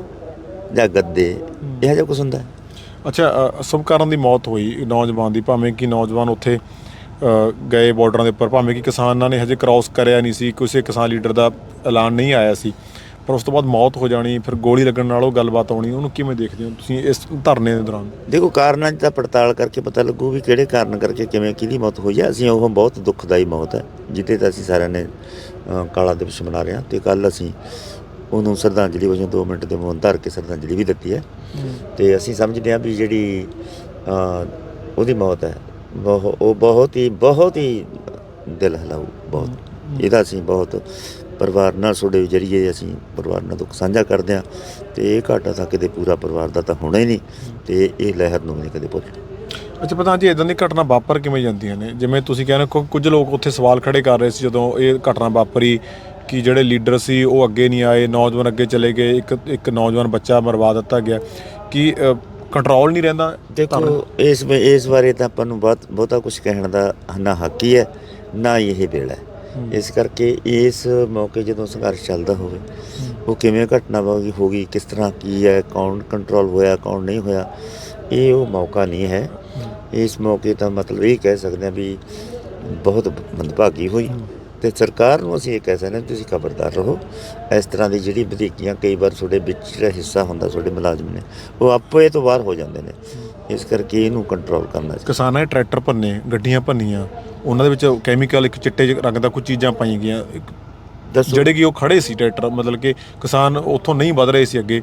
ਜਾਂ ਗੱਦੇ ਇਹੋ ਜਿਹਾ ਕੁਝ ਹੁੰਦਾ? ਹੈ ਅੱਛਾ ਅ, ਸੁਭਕਰਨ ਦੀ ਮੌਤ ਹੋਈ ਨੌਜਵਾਨ ਦੀ ਭਾਵੇਂ ਕਿ ਨੌਜਵਾਨ ਉੱਥੇ ਅ, ਗਏ ਬਾਰਡਰਾਂ ਦੇ ਉੱਪਰ ਭਾਵੇਂ ਕਿ ਕਿਸਾਨਾਂ ਨੇ ਹਜੇ ਕ੍ਰਾਸ ਕਰਿਆ ਨਹੀਂ ਸੀ ਕਿਸੇ ਕਿਸਾਨ ਲੀਡਰ ਦਾ ਐਲਾਨ ਨਹੀਂ ਆਇਆ ਸੀ ਪਰ ਉਸ ਤੋਂ ਬਾਅਦ ਮੌਤ ਹੋ ਜਾਣੀ ਫਿਰ ਗੋਲੀ ਲੱਗਣ ਨਾਲ ਉਹ ਗੱਲਬਾਤ ਆਉਣੀ ਉਹਨੂੰ ਕਿਵੇਂ ਦੇਖਦੇ ਹੋ ਤੁਸੀਂ ਇਸ ਧਰਨੇ ਦੇ ਦੌਰਾਨ? ਦੇਖੋ ਕਾਰਨਾਂ ਦੀ ਤਾਂ ਪੜਤਾਲ ਕਰਕੇ ਪਤਾ ਲੱਗੂ ਵੀ ਕਿਹੜੇ ਕਾਰਨ ਕਰਕੇ ਕਿਵੇਂ ਕਿਹਦੀ ਮੌਤ ਹੋਈ ਹੈ ਅਸੀਂ ਉਹ ਬਹੁਤ ਦੁਖਦਾਈ ਮੌਤ ਹੈ ਜਿੱਤੇ ਤਾਂ ਅਸੀਂ ਸਾਰਿਆਂ ਨੇ ਅ, ਕਾਲਾ ਦਿਵਸ ਮਨਾ ਰਹੇ ਹਾਂ ਤੇ ਕੱਲ ਅਸੀਂ ਉਹਨੂੰ ਸ਼ਰਧਾਂਜਲੀ ਵਜੋਂ 2 ਮਿੰਟ ਦੇ ਮੌਨ ਧਰ ਕੇ ਸ਼ਰਧਾਂਜਲੀ ਵੀ ਦਿੱਤੀ ਹੈ। ਤੇ ਅਸੀਂ ਸਮਝਦੇ ਹਾਂ ਵੀ ਜਿਹੜੀ ਉਹਦੀ ਮੌਤ ਹੈ, ਬਹੁ- ਉਹ ਬਹੁਤ ਹੀ ਬਹੁਤ ਹੀ ਦਿਲ ਹਿਲਾਊ ਬਹੁਤ। ਇਹਦਾ ਅਸੀਂ ਬਹੁਤ ਪਰਿਵਾਰ ਨਾਲ ਤੁਹਾਡੇ ਜਰੀਏ ਅਸੀਂ ਪਰਿਵਾਰ ਨਾਲ ਦੁੱਖ ਸਾਂਝਾ ਕਰਦੇ ਹਾਂ ਤੇ ਇਹ ਘਾਟਾ ਤਾਂ ਕਿਤੇ ਪੂਰਾ ਪਰਿਵਾਰ ਦਾ ਤਾਂ ਹੋਣਾ ਹੀ ਨਹੀਂ ਤੇ ਇਹ ਲਹਿਰ ਨੂੰ ਵੀ ਨਹੀਂ ਕਦੇ ਭੁੱਲ ਅੱਛਾ, ਪਤਾ ਜੀ ਇਦਾਂ ਦੀ ਘਟਨਾ ਵਾਪਰ ਕਿਵੇਂ ਜਾਂਦੀਆਂ ਨੇ? ਜਿਵੇਂ ਤੁਸੀਂ ਕਹਿੰਦੇ ਹੋ ਕੁਝ ਲੋਕ ਉੱਥੇ ਸਵਾਲ ਖੜੇ ਕਰ ਰਹੇ ਸੀ ਜਦੋਂ ਇਹ ਘਟਨਾ ਵਾਪਰੀ ਕਿ ਜਿਹੜੇ ਲੀਡਰ ਸੀ ਉਹ ਅੱਗੇ ਨਹੀਂ ਆਏ ਨੌਜਵਾਨ ਅੱਗੇ ਚਲੇ ਗਏ ਇੱਕ ਇੱਕ ਨੌਜਵਾਨ ਬੱਚਾ ਮਰਵਾ ਦਿੱਤਾ ਗਿਆ। ਕਿ ਕੰਟਰੋਲ ਨਹੀਂ ਰਹਿੰਦਾ? ਦੇਖੋ ਇਸ ਇਸ ਬਾਰੇ ਤਾਂ ਆਪਾਂ ਨੂੰ ਬਹੁਤ ਬਹੁਤਾ ਕੁਝ ਕਹਿਣ ਦਾ ਨਾ ਹੱਕ ਹੀ ਹੈ ਨਾ ਇਹ ਵੇਲਾ ਇਸ ਕਰਕੇ ਇਸ ਮੌਕੇ ਜਦੋਂ ਸੰਘਰਸ਼ ਚੱਲਦਾ ਹੋਵੇ ਉਹ ਕਿਵੇਂ ਘਟਨਾ ਵਾਗੀ ਹੋ ਗਈ ਕਿਸ ਤਰ੍ਹਾਂ ਕੀ ਹੈ ਕੌਣ ਕੰਟਰੋਲ ਹੋਇਆ ਕੌਣ ਨਹੀਂ ਹੋਇਆ ਇਹ ਉਹ ਮੌਕਾ ਨਹੀਂ ਹੈ। ਇਸ ਮੌਕੇ ਤਾਂ ਮਤਲਬ ਇਹ ਕਹਿ ਸਕਦੇ ਹਾਂ ਵੀ ਬਹੁਤ ਮੰਦਭਾਗੀ ਹੋਈ। ਤੇ ਸਰਕਾਰ ਨੂੰ ਅਸੀਂ ਇਹ ਕਹਿ ਸਕਦੇ ਹਾਂ ਤੁਸੀਂ ਖਬਰਦਾਰ ਰਹੋ। ਇਸ ਤਰ੍ਹਾਂ ਦੀ ਜਿਹੜੀ ਵਧੀਕੀਆਂ ਕਈ ਵਾਰ ਤੁਹਾਡੇ ਵਿੱਚ ਜਿਹੜਾ ਹਿੱਸਾ ਹੁੰਦਾ ਤੁਹਾਡੇ ਮੁਲਾਜ਼ਮ ਨੇ ਉਹ ਆਪੇ ਤੋਂ ਬਾਹਰ ਹੋ ਜਾਂਦੇ ਨੇ। ਇਸ ਕਰਕੇ ਇਹਨੂੰ ਕੰਟਰੋਲ ਕਰਨਾ ਚਾਹੀਦਾ। ਕਿਸਾਨਾਂ ਨੇ ਟਰੈਕਟਰ ਭੰਨੇ ਗੱਡੀਆਂ ਭੰਨੀਆਂ ਉਹਨਾਂ ਦੇ ਵਿੱਚ ਕੈਮੀਕਲ ਇੱਕ ਚਿੱਟੇ ਰੰਗ ਦਾ ਕੁਝ ਚੀਜ਼ਾਂ ਪਾਈਆਂ ਗਈਆਂ। ਜਿਹੜੇ ਕਿ ਉਹ ਖੜੇ ਸੀ ਟਰੈਕਟਰ ਮਤਲਬ ਕਿ ਕਿਸਾਨ ਉੱਥੋਂ ਨਹੀਂ ਵਧ ਰਹੇ ਸੀ ਅੱਗੇ।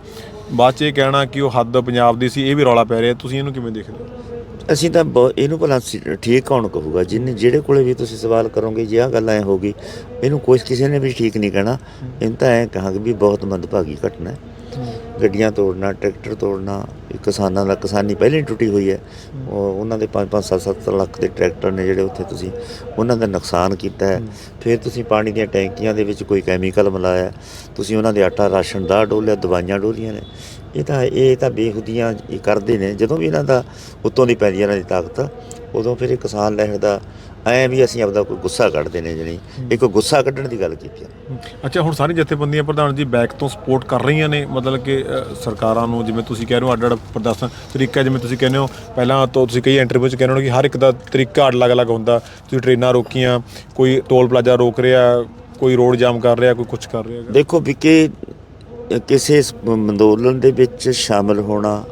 ਬਾਅਦ ਚ ਇਹ ਕਹਿਣਾ ਕਿ ਉਹ ਹੱਦ ਪੰਜਾਬ ਦੀ ਸੀ ਇਹ ਵੀ ਰੌਲਾ ਪੈ ਰਿਹਾ। ਤੁਸੀਂ ਇਹਨੂੰ ਕਿਵੇਂ ਦੇਖਦੇ ਹੋ? ਅਸੀਂ ਤਾਂ ਬਹੁ- ਇਹਨੂੰ ਭਲਾ ਸੀ- ਠੀਕ ਕੌਣ ਕਹੂਗਾ? ਜਿੰਨੇ, ਜਿਹੜੇ ਕੋਲੇ ਵੀ ਤੁਸੀਂ ਸਵਾਲ ਕਰੋਗੇ, ਜੇ ਆਹ ਗੱਲ ਐ ਹੋਗੀ ਇਹਨੂੰ ਕੋਈ, ਕਿਸੇ ਨੇ ਵੀ ਠੀਕ ਨਹੀਂ ਕਹਿਣਾ। ਇਹਨੂੰ ਤਾਂ ਐ ਕਹਾਂਗੇ ਵੀ ਬਹੁਤ ਮੰਦਭਾਗੀ ਘਟਨਾ ਹੈ। ਗੱਡੀਆਂ ਤੋੜਨਾ, ਟਰੈਕਟਰ ਤੋੜਨਾ ਕਿਸਾਨਾਂ ਦਾ, ਕਿਸਾਨੀ ਪਹਿਲਾਂ ਹੀ ਟੁੱਟੀ ਹੋਈ ਹੈ। ਉਹਨਾਂ ਦੇ 5-5 7-7 ਲੱਖ ਦੇ ਟਰੈਕਟਰ ਨੇ ਜਿਹੜੇ ਉੱਥੇ ਤੁਸੀਂ, ਉਹਨਾਂ ਦਾ ਨੁਕਸਾਨ ਕੀਤਾ ਹੈ। ਫਿਰ ਤੁਸੀਂ ਪਾਣੀ ਦੀਆਂ ਟੈਂਕੀਆਂ ਦੇ ਵਿੱਚ ਕੋਈ ਕੈਮੀਕਲ ਮਿਲਾਇਆ। ਤੁਸੀਂ ਉਹਨਾਂ ਦੇ ਆਟਾ ਰਾਸ਼ਨ ਦਾ ਡੋਲਿਆ, ਦਵਾਈਆਂ ਡੋਲੀਆਂ ਨੇ। ਇਹ ਤਾਂ ਇਹ ਤਾਂ ਬੇਖੁਦੀਆਂ ਇਹ ਕਰਦੇ ਨੇ। ਜਦੋਂ ਵੀ ਇਹਨਾਂ ਦਾ ਉੱਤੋਂ ਦੀ ਪੈਂਦੀ ਇਹਨਾਂ ਦੀ ਤਾਕਤ ਉਦੋਂ ਫਿਰ ਇਹ ਕਿਸਾਨ ਲਹਿਰ ਦਾ ਐ ਵੀ ਅਸੀਂ ਆਪਦਾ ਕੋਈ ਗੁੱਸਾ ਕੱਢਦੇ ਨੇ ਜਣੀ। ਇੱਕ ਗੁੱਸਾ ਕੱਢਣ ਦੀ ਗੱਲ ਕੀਤੀ ਆ। ਅੱਛਾ ਹੁਣ ਸਾਰੀ ਜਥੇਬੰਦੀਆਂ ਪ੍ਰਧਾਨ ਜੀ ਬੈਕ ਤੋਂ ਸਪੋਰਟ ਕਰ ਰਹੀਆਂ ਨੇ ਮਤਲਬ ਕਿ ਸਰਕਾਰਾਂ ਨੂੰ ਜਿਵੇਂ ਤੁਸੀਂ ਕਹਿ ਰਹੇ ਹੋ ਅੱਡ ਅੱਡ ਪ੍ਰਦਰਸ਼ਨ ਤਰੀਕਾ ਜਿਵੇਂ ਤੁਸੀਂ ਕਹਿੰਦੇ ਹੋ ਪਹਿਲਾਂ ਤੋਂ ਤੁਸੀਂ ਕਈ ਇੰਟਰਵਿਊ 'ਚ ਕਹਿੰਦੇ ਹੋ ਕਿ ਹਰ ਇੱਕ ਦਾ ਤਰੀਕਾ ਅਲੱਗ-ਅਲੱਗ ਹੁੰਦਾ। ਤੁਸੀਂ ਟ੍ਰੇਨਾਂ ਰੋਕੀਆਂ ਕੋਈ ਟੋਲ ਪਲਾਜ਼ਾ ਰੋਕ ਰਿਹਾ ਕੋਈ ਰੋਡ ਜਾਮ ਕਰ ਰਿਹਾ ਕੋਈ ਕੁਝ ਕਰ ਰਿਹਾ। ਦੇਖੋ ਵੀ ਕਿ ਕਿਸੇ ਇਸ ਅੰਦੋਲਨ ਦੇ ਵਿੱਚ ਸ਼ਾਮਲ ਹੋਣਾ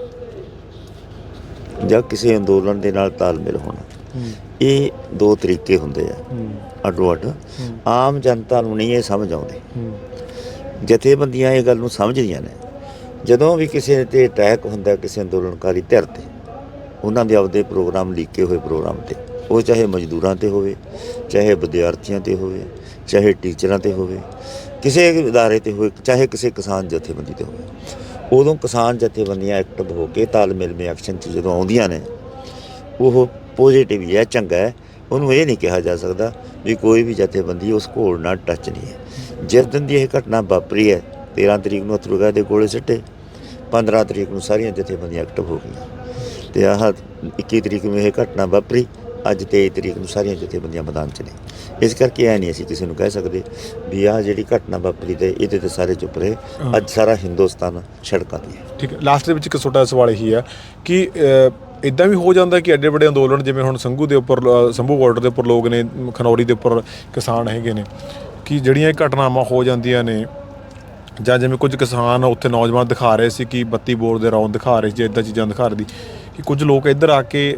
ਜਾਂ ਕਿਸੇ ਅੰਦੋਲਨ ਦੇ ਨਾਲ ਤਾਲਮੇਲ ਹੋਣਾ ਇਹ ਦੋ ਤਰੀਕੇ ਹੁੰਦੇ ਆ ਅੱਡੋ ਅੱਡ। ਆਮ ਜਨਤਾ ਨੂੰ ਨਹੀਂ ਇਹ ਸਮਝ ਆਉਂਦੇ। ਜਥੇਬੰਦੀਆਂ ਇਹ ਗੱਲ ਨੂੰ ਸਮਝਦੀਆਂ ਨੇ। ਜਦੋਂ ਵੀ ਕਿਸੇ ਤੇ ਅਟੈਕ ਹੁੰਦਾ ਕਿਸੇ ਅੰਦੋਲਨਕਾਰੀ ਧਿਰ ਤੇ ਉਹਨਾਂ ਦੇ ਆਪਦੇ ਪ੍ਰੋਗਰਾਮ ਲੀਕੇ ਹੋਏ ਪ੍ਰੋਗਰਾਮ ਤੇ ਉਹ ਚਾਹੇ ਮਜ਼ਦੂਰਾਂ ਤੇ ਹੋਵੇ ਚਾਹੇ ਵਿਦਿਆਰਥੀਆਂ ਤੇ ਹੋਵੇ ਚਾਹੇ ਟੀਚਰਾਂ ਤੇ ਹੋਵੇ ਕਿਸੇ ਅਦਾਰੇ ਤੇ ਹੋਵੇ ਚਾਹੇ ਕਿਸੇ ਕਿਸਾਨ ਜਥੇਬੰਦੀ ਤੇ ਹੋਵੇ। ਉਦੋਂ ਕਿਸਾਨ ਜਥੇਬੰਦੀਆਂ ਐਕਟਿਵ ਹੋ ਕੇ ਤਾਲਮੇਲ ਮੇ ਐਕਸ਼ਨ 'ਚ ਜਦੋਂ ਆਉਂਦੀਆਂ ਨੇ, ਉਹ ਪੋਜ਼ਿਟਿਵ ਹੀ ਹੈ, ਚੰਗਾ ਹੈ। ਉਹਨੂੰ ਇਹ ਨਹੀਂ ਕਿਹਾ ਜਾ ਸਕਦਾ ਵੀ ਕੋਈ ਵੀ ਜਥੇਬੰਦੀ ਉਸ ਘੋਲ ਨਾਲ ਟੱਚ ਨਹੀਂ ਹੈ। ਜਿਸ ਦਿਨ ਦੀ ਇਹ ਘਟਨਾ ਵਾਪਰੀ ਹੈ 13 ਤਰੀਕ ਨੂੰ ਅਥਰੂਗਾ ਦੇ ਗੋਲੇ ਸਿੱਟੇ 15 ਤਰੀਕ ਨੂੰ ਸਾਰੀਆਂ ਜਥੇਬੰਦੀਆਂ ਐਕਟਿਵ ਹੋ ਗਈਆਂ। ਤੇ ਆਹ 21 ਤਰੀਕ ਨੂੰ ਇਹ ਘਟਨਾ ਵਾਪਰੀ ਅੱਜ 23 ਤਰੀਕ ਨੂੰ ਸਾਰੀਆਂ ਜਥੇਬੰਦੀਆਂ ਮੈਦਾਨ 'ਚ ਨੇ। ਇਸ ਕਰਕੇ ਐ ਨਹੀਂ ਅਸੀਂ ਕਿਸੇ ਨੂੰ ਕਹਿ ਸਕਦੇ ਵੀ ਆਹ ਜਿਹੜੀ ਘਟਨਾ ਵਾਪਰੀ ਤੇ ਇਹਦੇ ਤੇ ਸਾਰੇ ਚੁੱਪ ਰਹੇ। ਅੱਜ ਸਾਰਾ ਹਿੰਦੁਸਤਾਨ ਸੜਕਾਂ ਤੇ ਹੈ। ਠੀਕ ਹੈ। ਲਾਸਟ ਦੇ ਵਿੱਚ ਇੱਕ ਛੋਟਾ ਸਵਾਲ ਇਹੀ ਹੈ ਕਿ ਇਦਾਂ ਵੀ ਹੋ ਜਾਂਦਾ ਕਿ ਐਡੇ ਵੱਡੇ ਅੰਦੋਲਨ ਜਿਵੇਂ ਹੁਣ ਸੰਘੂ ਦੇ ਉੱਪਰ ਸੰਭੂ ਬਾਰਡਰ ਦੇ ਉੱਪਰ ਲੋਕ ਨੇ ਖਨੌਰੀ ਦੇ ਉੱਪਰ ਕਿਸਾਨ ਹੈਗੇ ਨੇ ਕਿ ਜਿਹੜੀਆਂ ਇਹ ਘਟਨਾਵਾਂ ਹੋ ਜਾਂਦੀਆਂ ਨੇ ਜਾਂ ਜਿਵੇਂ ਕੁਝ ਕਿਸਾਨ ਉੱਥੇ ਨੌਜਵਾਨ ਦਿਖਾ ਰਹੇ ਸੀ ਕਿ 32 ਬੋਰ ਦੇ ਰੌਂਦ ਦਿਖਾ ਰਹੇ ਸੀ ਇਦਾਂ ਚੀਜ਼ਾਂ ਦਿਖਾ ਰਹੇ ਦੀ ਕਿ ਕੁਝ ਲੋਕ ਇੱਧਰ ਆ ਕੇ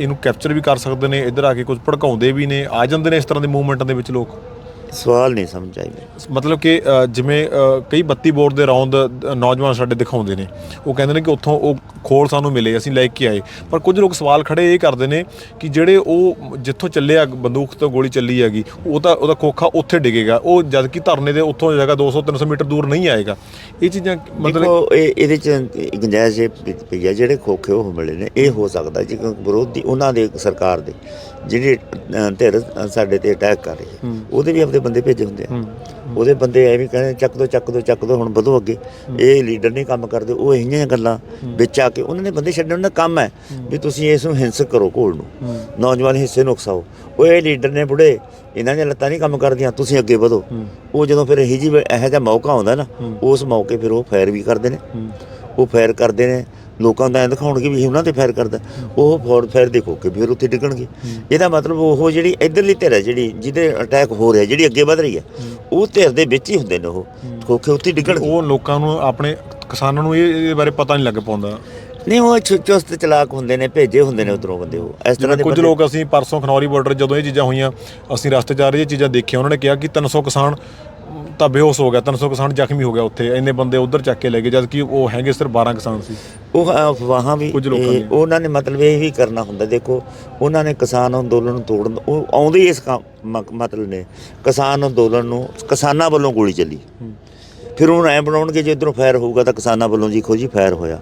ਇਹਨੂੰ ਕੈਪਚਰ ਵੀ ਕਰ ਸਕਦੇ ਨੇ ਇੱਧਰ ਆ ਕੇ ਕੁਝ ਭੜਕਾਉਂਦੇ ਵੀ ਨੇ ਆ ਜਾਂਦੇ ਨੇ ਇਸ ਤਰ੍ਹਾਂ ਦੇ ਮੂਵਮੈਂਟਾਂ ਦੇ ਵਿੱਚ ਲੋਕ? ਸਵਾਲ ਨਹੀਂ ਸਮਝ ਆਈ ਮਤਲਬ ਕਿ ਜਿਵੇਂ ਕਈ 32 ਬੋਰ ਦੇ ਰੌਂਦ ਨੌਜਵਾਨ ਸਾਡੇ ਦਿਖਾਉਂਦੇ ਨੇ। ਉਹ ਕਹਿੰਦੇ ਨੇ ਕਿ ਉੱਥੋਂ ਉਹ ਖੋਲ ਸਾਨੂੰ ਮਿਲੇ ਅਸੀਂ ਲੈ ਕੇ ਆਏ। ਪਰ ਕੁਝ ਲੋਕ ਸਵਾਲ ਖੜੇ ਇਹ ਕਰਦੇ ਨੇ ਕਿ ਜਿਹੜੇ ਉਹ ਜਿੱਥੋਂ ਚੱਲਿਆ ਬੰਦੂਕ ਤੋਂ ਗੋਲੀ ਚੱਲੀ ਹੈਗੀ ਉਹ ਤਾਂ ਉਹਦਾ ਖੋਖਾ ਉੱਥੇ ਡਿੱਗੇਗਾ। ਉਹ ਜਦ ਕਿ ਧਰਨੇ ਦੇ ਉੱਥੋਂ ਜਗ੍ਹਾ 200 300 ਮੀਟਰ ਦੂਰ ਨਹੀਂ ਆਏਗਾ। ਇਹ ਚੀਜ਼ਾਂ ਮਤਲਬ ਇਹ ਇਹਦੇ ਚ ਗੁੰਜਾਇਸ਼ ਪਈ- ਆ ਜਿਹੜੇ ਖੋਖੇ ਉਹ ਮਿਲੇ ਨੇ ਇਹ ਹੋ ਸਕਦਾ ਜੀ ਵਿਰੋਧੀ ਉਹਨਾਂ ਦੇ ਸਰਕਾਰ ਦੇ ਜਿਹੜੇ ਧਿਰ ਸਾਡੇ ਤੇ ਅਟੈਕ ਕਰ ਰਹੀ ਹੈ। ਉਹਦੇ ਵੀ ਆਪਦੇ ਬੰਦੇ ਭੇਜੇ ਹੁੰਦੇ ਆ। ਉਹਦੇ ਬੰਦੇ ਐਵੇਂ ਕਹਿੰਦੇ, ਚੱਕ ਦੋ ਚੱਕ ਦੋ ਚੱਕ ਦੋ, ਹੁਣ ਵਧੋ ਅੱਗੇ। ਇਹ ਲੀਡਰ ਨਹੀਂ ਕੰਮ ਕਰਦੇ, ਉਹ ਇਹੀਆਂ ਜਿਹੀਆਂ ਗੱਲਾਂ ਵਿੱਚ ਆ ਕੇ ਉਹਨਾਂ ਨੇ ਬੰਦੇ ਛੱਡਣ ਦਾ ਕੰਮ ਹੈ ਵੀ ਤੁਸੀਂ ਇਸ ਨੂੰ ਹਿੰਸਕ ਕਰੋ ਘੋਲ ਨੂੰ। ਨੌਜਵਾਨ ਹਿੱਸੇ ਨੂੰ ਉਕਸਾਓ। ਉਹ ਇਹ ਲੀਡਰ ਨੇ ਬੁੜੇ, ਇਹਨਾਂ ਦੀਆਂ ਲੱਤਾਂ ਨਹੀਂ ਕੰਮ ਕਰਦੀਆਂ, ਤੁਸੀਂ ਅੱਗੇ ਵਧੋ। ਉਹ ਜਦੋਂ ਫਿਰ ਇਹੀ ਜੀ ਇਹੋ ਜਿਹਾ ਮੌਕਾ ਆਉਂਦਾ ਨਾ, ਉਸ ਮੌਕੇ ਫਿਰ ਉਹ ਫਾਇਰ ਵੀ ਕਰਦੇ ਨੇ। ਉਹ ਫਾਇਰ ਕਰਦੇ ਨੇ ਲੋਕਾਂ ਦਾ ਐਂ ਦਿਖਾਉਣਗੇ ਵੀ ਇਹ ਉਹਨਾਂ ਤੇ ਫਾਇਰ ਕਰਦਾ। ਉਹ ਫੋਰ ਫਾਇਰ ਦੇਖੋ ਕਿ ਫਿਰ ਉੱਥੇ ਡਿੱਗਣਗੇ। ਇਹਦਾ ਮਤਲਬ ਉਹ ਜਿਹੜੀ ਇਧਰਲੀ ਧਿਰ ਹੈ ਜਿਹੜੀ ਜਿਹਦੇ ਅਟੈਕ ਹੋ ਰਿਹਾ ਜਿਹੜੀ ਅੱਗੇ ਵਧ ਰਹੀ ਹੈ ਉਹ ਧਿਰ ਦੇ ਵਿੱਚ ਹੀ ਹੁੰਦੇ ਨੇ ਉਹ। ਖੋਖੇ ਉੱਥੇ ਹੀ ਡਿੱਗਣਗੇ। ਉਹ ਲੋਕਾਂ ਨੂੰ ਆਪਣੇ ਕਿਸਾਨਾਂ ਨੂੰ ਇਹ ਇਹਦੇ ਬਾਰੇ ਪਤਾ ਨਹੀਂ ਲੱਗ ਪਾਉਂਦਾ। ਨਹੀਂ ਉਹ ਚੁਸਤ ਚਲਾਕ ਹੁੰਦੇ ਨੇ ਭੇਜੇ ਹੁੰਦੇ ਨੇ ਉਧਰੋਂ ਬੰਦੇ ਉਹ। ਇਸ ਤਰ੍ਹਾਂ ਦੇ ਕੁਝ ਲੋਕ ਅਸੀਂ ਪਰਸੋਂ ਖਨੌਰੀ ਬਾਰਡਰ ਜਦੋਂ ਇਹ ਚੀਜ਼ਾਂ ਹੋਈਆਂ ਅਸੀਂ ਰਸਤੇ 'ਚ ਆ ਰਹੇ ਇਹ ਚੀਜ਼ਾਂ ਦੇਖੀਆਂ ਉਹਨਾਂ ਨੇ ਕਿਹਾ ਕਿ 300 ਕਿਸਾਨ ਤਾਂ ਬੇਹੋਸ਼ ਹੋ ਗਿਆ 300 ਕਿਸਾਨ ਜ਼ਖਮੀ ਹੋ ਗਿਆ ਉੱਥੇ ਇੰਨੇ ਬੰਦੇ ਉਧਰ ਚੱਕ ਕੇ ਲੈ ਗਏ ਜਦ ਕਿ ਉਹ ਹੈਗੇ ਸਿਰਫ 12 ਕਿਸਾਨ ਸੀ। ਉਹ ਅਫਵਾਹਾਂ ਵੀ ਕੁਝ ਲੋਕਾਂ ਇਹ- ਦੀਆਂ। ਉਹਨਾਂ ਨੇ ਮਤਲਬ ਇਹ ਵੀ ਕਰਨਾ ਹੁੰਦਾ ਦੇਖੋ ਉਹਨਾਂ ਨੇ ਕਿਸਾਨ ਅੰਦੋਲਨ ਨੂੰ ਤੋੜਨ ਉਹ ਆਉਂਦੇ ਹੀ ਇਸ ਕੰਮ- ਮਤਲਬ ਨੇ ਕਿਸਾਨ ਅੰਦੋਲਨ ਨੂੰ ਕਿਸਾਨਾਂ ਵੱਲੋਂ ਗੋਲੀ ਚੱਲੀ। ਫਿਰ ਉਹਨੂੰ ਐ ਬਣਾਉਣਗੇ ਜੇ ਇਧਰੋਂ ਫਾਇਰ ਹੋਊਗਾ ਤਾਂ ਕਿਸਾਨਾਂ ਵੱਲੋਂ ਜੀ ਖੋ ਜੀ ਫਾਇਰ ਹੋਇਆ।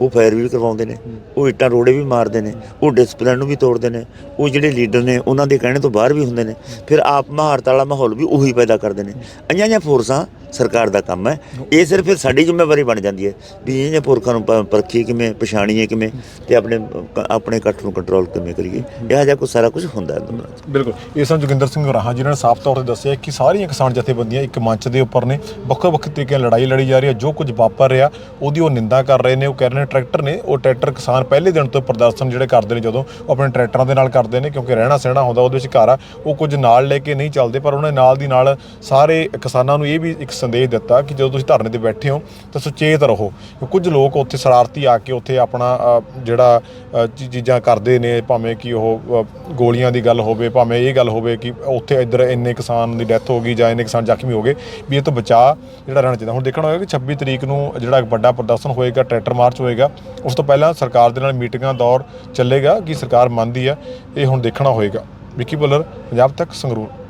ਉਹ ਫਾਇਰ ਵੀ ਕਰਵਾਉਂਦੇ ਨੇ ਉਹ ਇੱਟਾਂ ਰੋੜੇ ਵੀ ਮਾਰਦੇ ਨੇ ਉਹ ਡਿਸਪਲਿਨ ਨੂੰ ਵੀ ਤੋੜਦੇ ਨੇ ਉਹ ਜਿਹੜੇ ਲੀਡਰ ਨੇ ਉਹਨਾਂ ਦੇ ਕਹਿਣੇ ਤੋਂ ਬਾਹਰ ਵੀ ਹੁੰਦੇ ਨੇ। ਫਿਰ ਆਪ ਮਹਾਰਤ ਵਾਲਾ ਮਾਹੌਲ ਵੀ ਉਹੀ ਪੈਦਾ ਕਰਦੇ ਨੇ। ਅੰਜਾਂ ਜਾਂ ਫੋਰਸਾਂ ਸਰਕਾਰ ਦਾ ਕੰਮ ਹੈ। ਇਹ ਸਿਰਫ ਸਾਡੀ ਜ਼ਿੰਮੇਵਾਰੀ ਬਣ ਜਾਂਦੀ ਹੈ ਵੀ ਇਹਨਾਂ ਪੁਰਖਾਂ ਨੂੰ ਪਰਖੀਏ ਕਿਵੇਂ ਪਛਾਣੀਏ ਕਿਵੇਂ ਤੇ ਆਪਣੇ ਆਪਣੇ ਇਕੱਠ ਨੂੰ ਕੰਟਰੋਲ ਕਿਵੇਂ ਕਰੀਏ। ਇਹ ਜਿਹਾ ਕੁਝ ਸਾਰਾ ਕੁਝ ਹੁੰਦਾ ਹੈ। ਬਿਲਕੁਲ। ਇਸ ਨੂੰ ਜੋਗਿੰਦਰ ਸਿੰਘ ਰਾਹਾਂ ਜਿਨ੍ਹਾਂ ਨੇ ਸਾਫ਼ ਤੌਰ ਤੇ ਦੱਸਿਆ ਕਿ ਸਾਰੀਆਂ ਕਿਸਾਨ ਜਥੇਬੰਦੀਆਂ ਇੱਕ ਮੰਚ ਦੇ ਉੱਪਰ ਨੇ। ਵੱਖੋ ਵੱਖ ਤਰੀਕੇ ਨਾਲ ਲੜਾਈ ਲੜੀ ਜਾ ਰਹੀ ਹੈ ਜੋ ਕੁਝ ਵਾਪਰ ਰਿਹਾ ਉਹਦੀ ਉਹ ਨਿੰਦਾ ਕਰ ਰਹੇ ਨੇ ਉਹ ਕਹਿ ਰਹੇ ਨੇ ਟਰੈਕਟਰ ਨੇ, ਉਹ ਟਰੈਕਟਰ ਕਿਸਾਨ ਪਹਿਲੇ ਦਿਨ ਤੋਂ ਪ੍ਰਦਰਸ਼ਨ ਜਿਹੜੇ ਕਰਦੇ ਨੇ ਜਦੋਂ ਉਹ ਆਪਣੇ ਟਰੈਕਟਰਾਂ ਦੇ ਨਾਲ ਕਰਦੇ ਨੇ, ਕਿਉਂਕਿ ਰਹਿਣਾ ਸਹਿਣਾ ਹੁੰਦਾ, ਉਹਦੇ ਵਿੱਚ ਘਰ ਆ, ਉਹ ਕੁਝ ਨਾਲ ਲੈ ਕੇ ਨਹੀਂ ਚੱਲਦੇ, ਪਰ ਉਹਨਾਂ ਨੇ ਨਾਲ ਦੀ ਨਾਲ ਸਾਰੇ ਕਿਸਾਨਾਂ ਨੂੰ ਇਹ ਵੀ ਇੱਕ ਸੰਦੇਸ਼ ਦਿੱਤਾ ਕਿ ਜਦੋਂ ਤੁਸੀਂ ਧਰਨੇ ਤੇ ਬੈਠੇ ਹੋ, ਤਾਂ ਸੁਚੇਤ ਰਹੋ। ਕੁਝ ਲੋਕ ਉੱਥੇ ਸ਼ਰਾਰਤੀ ਆ ਕੇ ਉੱਥੇ ਆਪਣਾ ਜਿਹੜਾ ਚੀਜ਼ਾਂ ਕਰਦੇ ਨੇ, ਭਾਵੇਂ ਕਿ ਉਹ ਗੋਲੀਆਂ ਦੀ ਗੱਲ ਹੋਵੇ, ਭਾਵੇਂ ਇਹ ਗੱਲ ਹੋਵੇ ਕਿ ਉੱਥੇ ਇੱਧਰ ਇੰਨੇ ਕਿਸਾਨ ਦੀ ਡੈਥ ਹੋ ਗਈ ਜਾਂ ਇੰਨੇ ਕਿਸਾਨ ਜ਼ਖਮੀ ਹੋ ਗਏ, ਵੀ ਇਹ ਤੋਂ ਬਚਾ ਜਿਹੜਾ ਰਹਿਣਾ ਚਾਹੀਦਾ। ਹੁਣ ਦੇਖਣਾ ਹੋਏਗਾ ਕਿ 26 ਤਰੀਕ ਨੂੰ ਜਿਹੜਾ ਇੱਕ ਵੱਡਾ ਪ੍ਰਦਰਸ਼ਨ ਹੋਏਗਾ, ਟਰੈਕਟਰ ਮਾਰਚ ਹੋਏਗਾ ਉਸ ਤੋਂ ਪਹਿਲਾਂ ਸਰਕਾਰ ਦੇ ਨਾਲ ਮੀਟਿੰਗਾਂ ਦੌਰ ਚੱਲੇਗਾ, ਕਿ ਸਰਕਾਰ ਮੰਨਦੀ ਹੈ, ਇਹ ਹੁਣ ਦੇਖਣਾ ਹੋਏਗਾ ਵਿੱਕੀ ਬੁੱਲਰ ਪੰਜਾਬ ਤੱਕ ਸੰਗਰੂਰ।